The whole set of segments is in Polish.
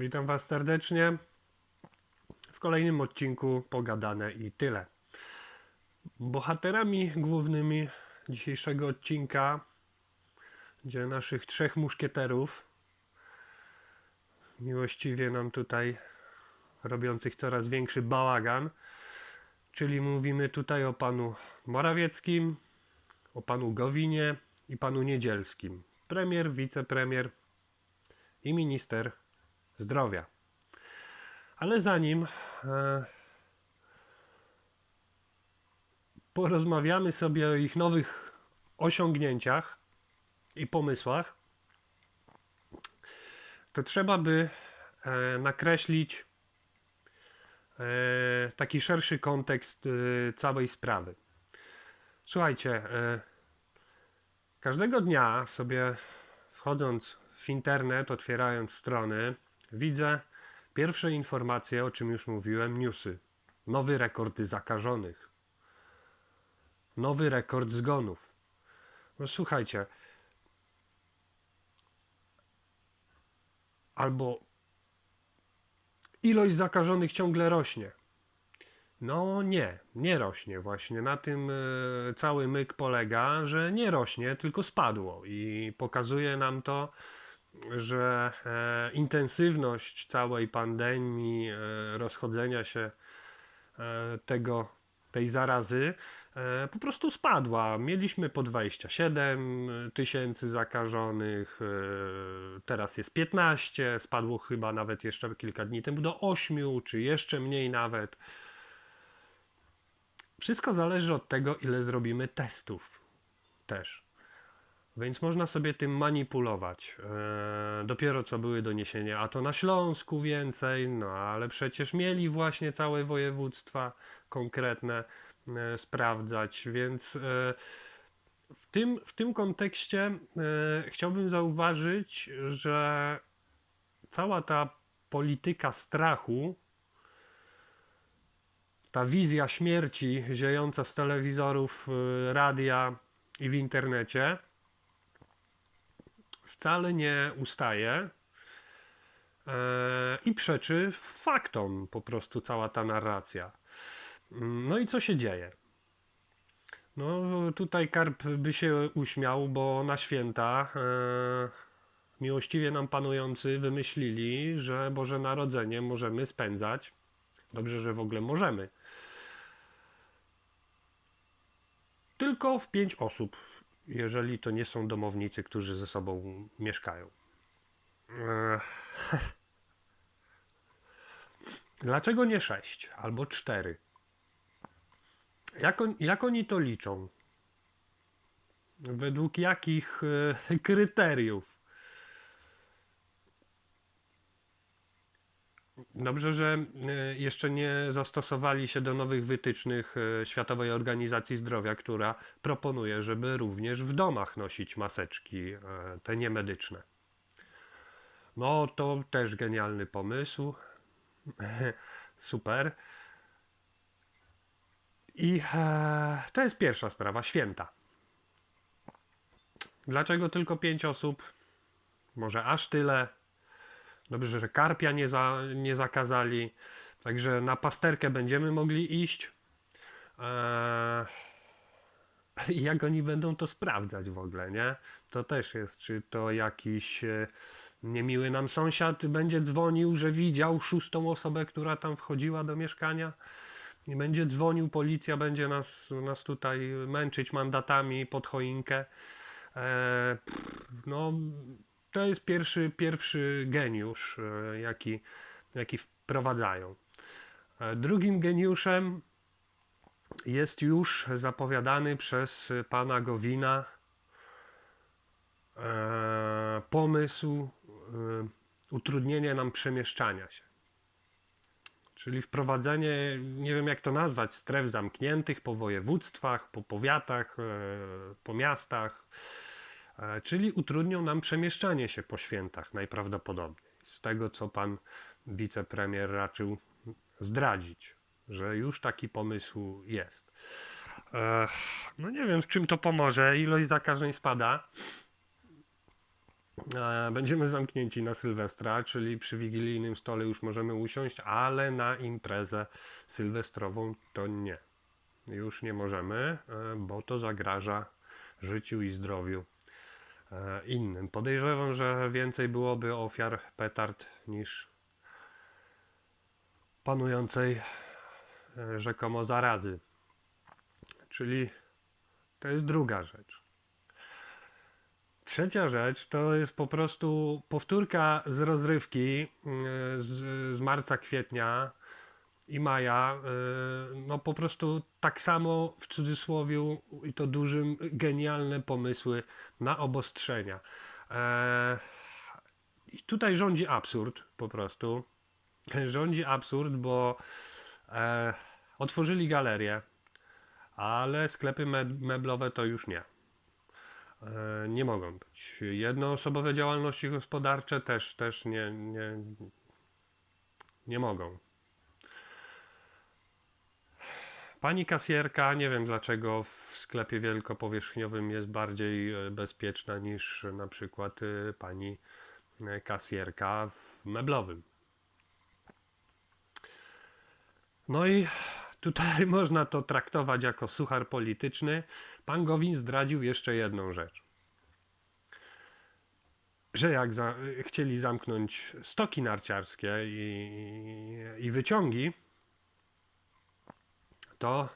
Witam Was serdecznie w kolejnym odcinku Pogadane i tyle. Bohaterami głównymi dzisiejszego odcinka będzie naszych trzech muszkieterów. Miłościwie nam tutaj robiących coraz większy bałagan. Czyli mówimy tutaj o panu Morawieckim, o panu Gowinie i panu Niedzielskim. Premier, wicepremier i minister zdrowia. Ale zanim e, porozmawiamy sobie o ich nowych osiągnięciach i pomysłach, to trzeba by e, nakreślić e, taki szerszy kontekst e, całej sprawy. Słuchajcie, e, każdego dnia sobie wchodząc w internet, otwierając strony, widzę pierwsze informacje, o czym już mówiłem, newsy. Nowy rekord zakażonych. Nowy rekord zgonów. No słuchajcie. Albo ilość zakażonych ciągle rośnie. No nie, nie rośnie właśnie. Na tym e, cały myk polega, że nie rośnie, tylko spadło i pokazuje nam to, że e, intensywność całej pandemii, e, rozchodzenia się e, tego, tej zarazy po prostu spadła. Mieliśmy po 27 tysięcy zakażonych, teraz jest 15, spadło chyba nawet jeszcze kilka dni temu do 8, czy jeszcze mniej nawet. Wszystko zależy od tego, ile zrobimy testów też. Więc można sobie tym manipulować. Eee, dopiero co były doniesienia, a to na Śląsku więcej, no ale przecież mieli właśnie całe województwa konkretne e, sprawdzać, więc e, w, tym, w tym kontekście e, chciałbym zauważyć, że cała ta polityka strachu ta wizja śmierci ziejąca z telewizorów, y, radia i w internecie wcale nie ustaje e, i przeczy faktom po prostu cała ta narracja. No i co się dzieje? No tutaj Karp by się uśmiał, bo na święta e, miłościwie nam panujący wymyślili, że Boże Narodzenie możemy spędzać Dobrze, że w ogóle możemy. Tylko w pięć osób, jeżeli to nie są domownicy, którzy ze sobą mieszkają. Ech. Dlaczego nie sześć albo cztery? Jak, on, jak oni to liczą? Według jakich e, kryteriów? Dobrze, że e, jeszcze nie zastosowali się do nowych wytycznych e, Światowej Organizacji Zdrowia, która proponuje, żeby również w domach nosić maseczki, e, te niemedyczne. No, to też genialny pomysł. Super. I to jest pierwsza sprawa, święta. Dlaczego tylko pięć osób? Może aż tyle? Dobrze, że karpia nie, za, nie zakazali. Także na pasterkę będziemy mogli iść. Eee, jak oni będą to sprawdzać w ogóle, nie? To też jest, czy to jakiś e, niemiły nam sąsiad będzie dzwonił, że widział szóstą osobę, która tam wchodziła do mieszkania. I będzie dzwonił, policja będzie nas, nas tutaj męczyć mandatami pod choinkę. Eee, no, to jest pierwszy, pierwszy geniusz, e, jaki, jaki wprowadzają. E, Drugim geniuszem jest już zapowiadany przez pana Gowina e, pomysł utrudnienia nam przemieszczania się. Czyli wprowadzenie, nie wiem jak to nazwać, stref zamkniętych po województwach, po powiatach, po miastach. E, Czyli utrudnią nam przemieszczanie się po świętach najprawdopodobniej. Z tego, co pan wicepremier raczył zdradzić, że już taki pomysł jest. E, No nie wiem, w czym to pomoże. Ilość zakażeń spada. E, Będziemy zamknięci na Sylwestra, czyli przy wigilijnym stole już możemy usiąść, ale na imprezę sylwestrową to nie. Już nie możemy, bo to zagraża życiu i zdrowiu innym. Podejrzewam, że więcej byłoby ofiar petard niż panującej e, rzekomo zarazy. Czyli to jest druga rzecz. Trzecia rzecz to jest po prostu powtórka z rozrywki mm, z, z marca, kwietnia i maja. y, No po prostu tak samo w cudzysłowie i to dużym genialne pomysły na obostrzenia. E, I tutaj rządzi absurd po prostu. Rządzi absurd, bo e, otworzyli galerię, ale sklepy me- meblowe to już nie. E, nie mogą być. Jednoosobowe działalności gospodarcze też, też nie, nie, nie mogą. Pani kasjerka, nie wiem dlaczego w sklepie wielkopowierzchniowym jest bardziej e, bezpieczna niż na przykład e, pani e, kasjerka w meblowym. No i tutaj można to traktować jako suchar polityczny. Pan Gowin zdradził jeszcze jedną rzecz. Że jak za, chcieli zamknąć stoki narciarskie i, i wyciągi, to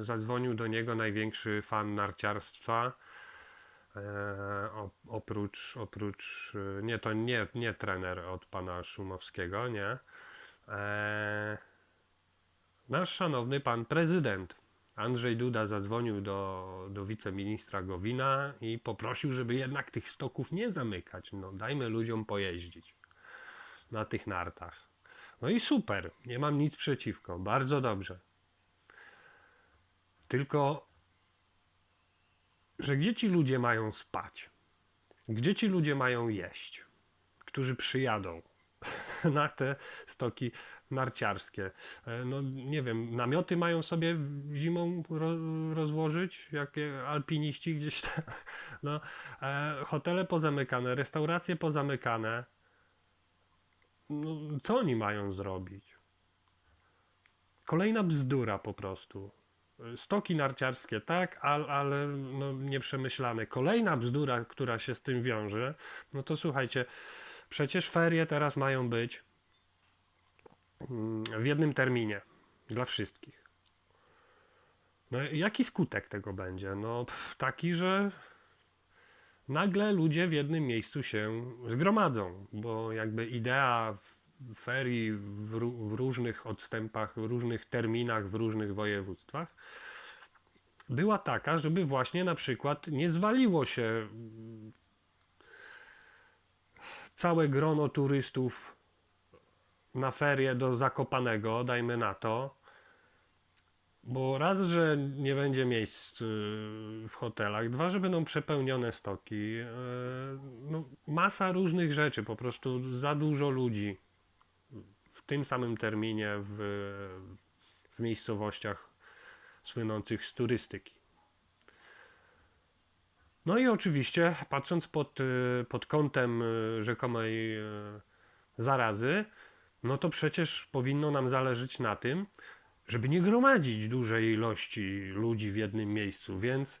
y, zadzwonił do niego największy fan narciarstwa. E, oprócz, oprócz, y, nie to nie, nie trener od pana Szumowskiego, nie. E, nasz szanowny pan prezydent Andrzej Duda zadzwonił do, do wiceministra Gowina i poprosił, żeby jednak tych stoków nie zamykać. No, dajmy ludziom pojeździć na tych nartach. No i super, nie mam nic przeciwko, bardzo dobrze. Tylko, że gdzie ci ludzie mają spać? Gdzie ci ludzie mają jeść? Którzy przyjadą na te stoki narciarskie. E, No nie wiem, namioty mają sobie zimą ro, rozłożyć, jakie alpiniści gdzieś tam. No, e, hotele pozamykane, restauracje pozamykane. No, co oni mają zrobić? Kolejna bzdura po prostu. Stoki narciarskie, tak, ale, ale no, nieprzemyślane. Kolejna bzdura, która się z tym wiąże, no to słuchajcie, przecież ferie teraz mają być mm, w jednym terminie dla wszystkich. No jaki skutek tego będzie? No pff, taki, że nagle ludzie w jednym miejscu się zgromadzą, bo jakby idea ferii w, w różnych odstępach, w różnych terminach, w różnych województwach. Była taka, żeby właśnie na przykład nie zwaliło się całe grono turystów na ferie do Zakopanego, dajmy na to, bo raz, że nie będzie miejsc y, w hotelach, dwa, że będą przepełnione stoki, y, no, masa różnych rzeczy, po prostu za dużo ludzi tym samym terminie w, w miejscowościach słynących z turystyki. No i oczywiście, patrząc pod, y, pod kątem y, rzekomej y, zarazy, no to przecież powinno nam zależeć na tym, żeby nie gromadzić dużej ilości ludzi w jednym miejscu, więc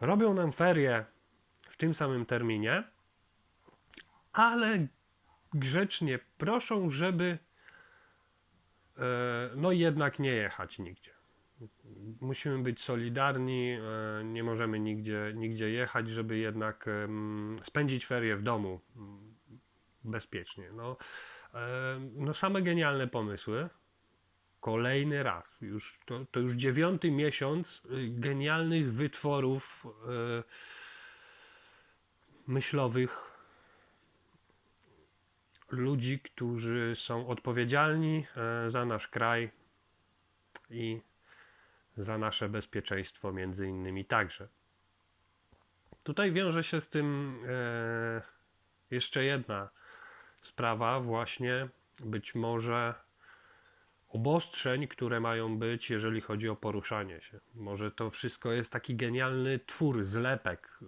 robią nam ferie w tym samym terminie, ale grzecznie proszą, żeby e, no jednak nie jechać nigdzie. Musimy być solidarni, e, nie możemy nigdzie, nigdzie jechać, żeby jednak spędzić ferie w domu mm, bezpiecznie. No, e, no same genialne pomysły. Kolejny raz, już, to, to już dziewiąty miesiąc y, genialnych wytworów myślowych ludzi, którzy są odpowiedzialni e, za nasz kraj i za nasze bezpieczeństwo, między innymi także. Tutaj wiąże się z tym e, jeszcze jedna sprawa, właśnie być może obostrzeń, które mają być, jeżeli chodzi o poruszanie się. Może to wszystko jest taki genialny twór, zlepek.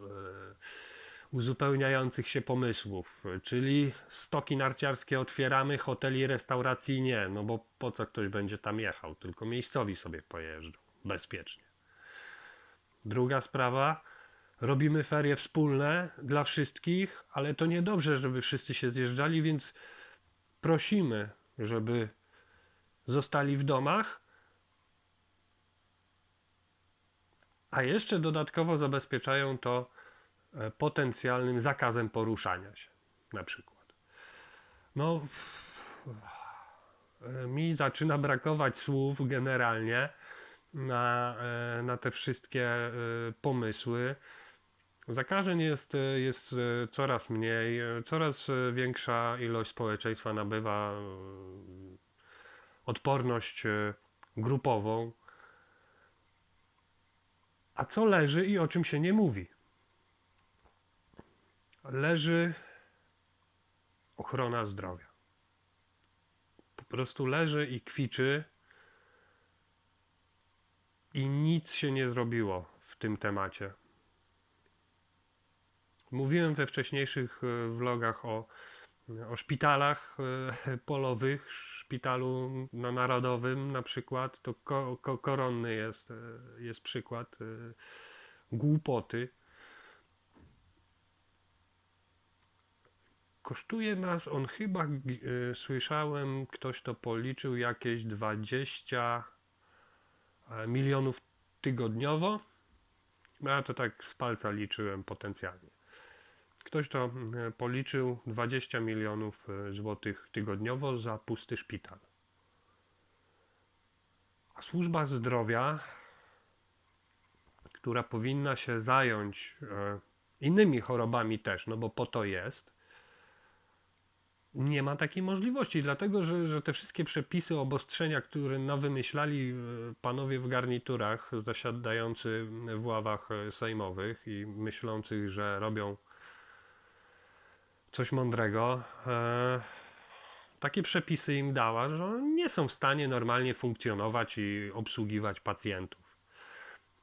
Uzupełniających się pomysłów, czyli stoki narciarskie otwieramy, hoteli, restauracji nie, no bo po co ktoś będzie tam jechał, tylko miejscowi sobie pojeżdżą bezpiecznie. Druga sprawa, robimy ferie wspólne dla wszystkich, ale to niedobrze, żeby wszyscy się zjeżdżali, więc prosimy, żeby zostali w domach, a jeszcze dodatkowo zabezpieczają to potencjalnym zakazem poruszania się, na przykład. No, e, mi zaczyna brakować słów generalnie na, e, na te wszystkie e, pomysły. Zakażeń jest, e, jest e, coraz mniej, e, coraz e, większa ilość społeczeństwa nabywa e, odporność e, grupową. A co leży i o czym się nie mówi? Leży ochrona zdrowia. Po prostu leży i kwiczy i nic się nie zrobiło w tym temacie. Mówiłem we wcześniejszych e, vlogach o, o szpitalach e, polowych, szpitalu na Narodowym na przykład. To ko, ko, koronny jest, e, jest przykład głupoty. Kosztuje nas on chyba, e, słyszałem, ktoś to policzył, jakieś 20 e, milionów tygodniowo. No, Ja to tak z palca liczyłem potencjalnie. Ktoś to e, policzył 20 milionów złotych tygodniowo za pusty szpital. A służba zdrowia, która powinna się zająć innymi chorobami też, no bo po to jest, nie ma takiej możliwości, dlatego że, że te wszystkie przepisy, obostrzenia, które nawymyślali e, panowie w garniturach zasiadający w ławach e, sejmowych i myślących, że robią coś mądrego, e, takie przepisy im dała, że nie są w stanie normalnie funkcjonować i obsługiwać pacjentów.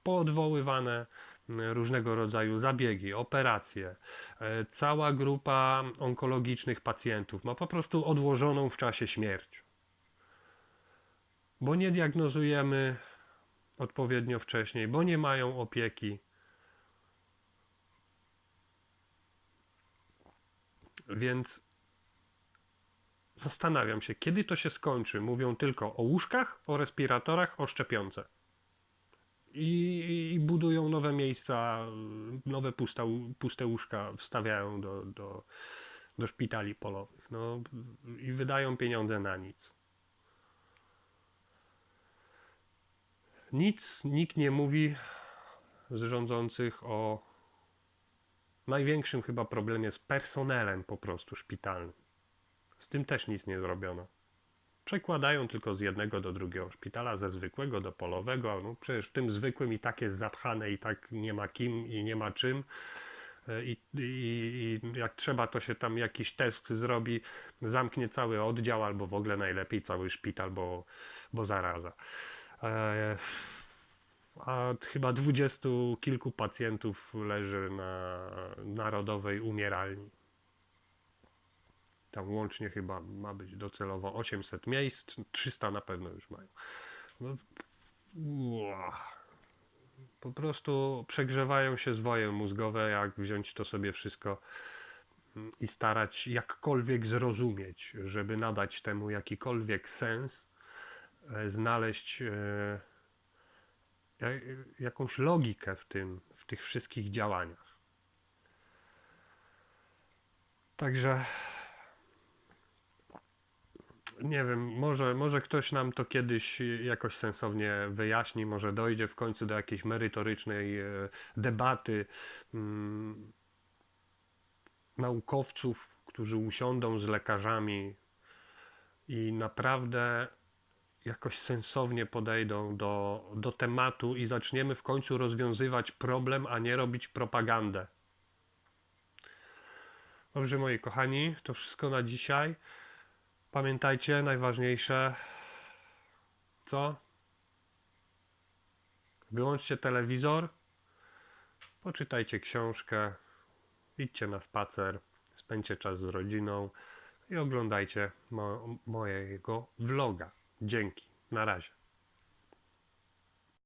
Poodwoływane różnego rodzaju zabiegi, operacje. E, Cała grupa onkologicznych pacjentów ma po prostu odłożoną w czasie śmierć. Bo nie diagnozujemy odpowiednio wcześniej, bo nie mają opieki. Więc zastanawiam się, kiedy to się skończy. Mówią tylko o łóżkach, o respiratorach, o szczepionce. I, i budują nowe miejsca, nowe pusta, puste łóżka wstawiają do, do, do szpitali polowych. No, I wydają pieniądze na nic. Nic, nikt nie mówi z rządzących o największym chyba problemie z personelem po prostu szpitalnym. Z tym też nic nie zrobiono. Przekładają tylko z jednego do drugiego szpitala, ze zwykłego do polowego. No przecież w tym zwykłym i tak jest zapchane, i tak nie ma kim i nie ma czym. I, i, I jak trzeba, to się tam jakiś test zrobi, zamknie cały oddział, albo w ogóle najlepiej cały szpital, bo, bo zaraza. E, a chyba dwudziestu kilku pacjentów leży na narodowej umieralni. Tam łącznie chyba ma być docelowo 800 miejsc, 300 na pewno już mają. No, po prostu przegrzewają się zwoje mózgowe, jak wziąć to sobie wszystko mm, i starać jakkolwiek zrozumieć, żeby nadać temu jakikolwiek sens, e, znaleźć e, ja- jakąś logikę w tym, w tych wszystkich działaniach. Także nie wiem, może, może ktoś nam to kiedyś jakoś sensownie wyjaśni, może dojdzie w końcu do jakiejś merytorycznej e, debaty mm, naukowców, którzy usiądą z lekarzami i naprawdę jakoś sensownie podejdą do, do tematu i zaczniemy w końcu rozwiązywać problem, a nie robić propagandę. Dobrze, moi kochani, to wszystko na dzisiaj. Pamiętajcie, najważniejsze, co? Wyłączcie telewizor, poczytajcie książkę, idźcie na spacer, spędźcie czas z rodziną i oglądajcie mo- mojego vloga. Dzięki. Na razie.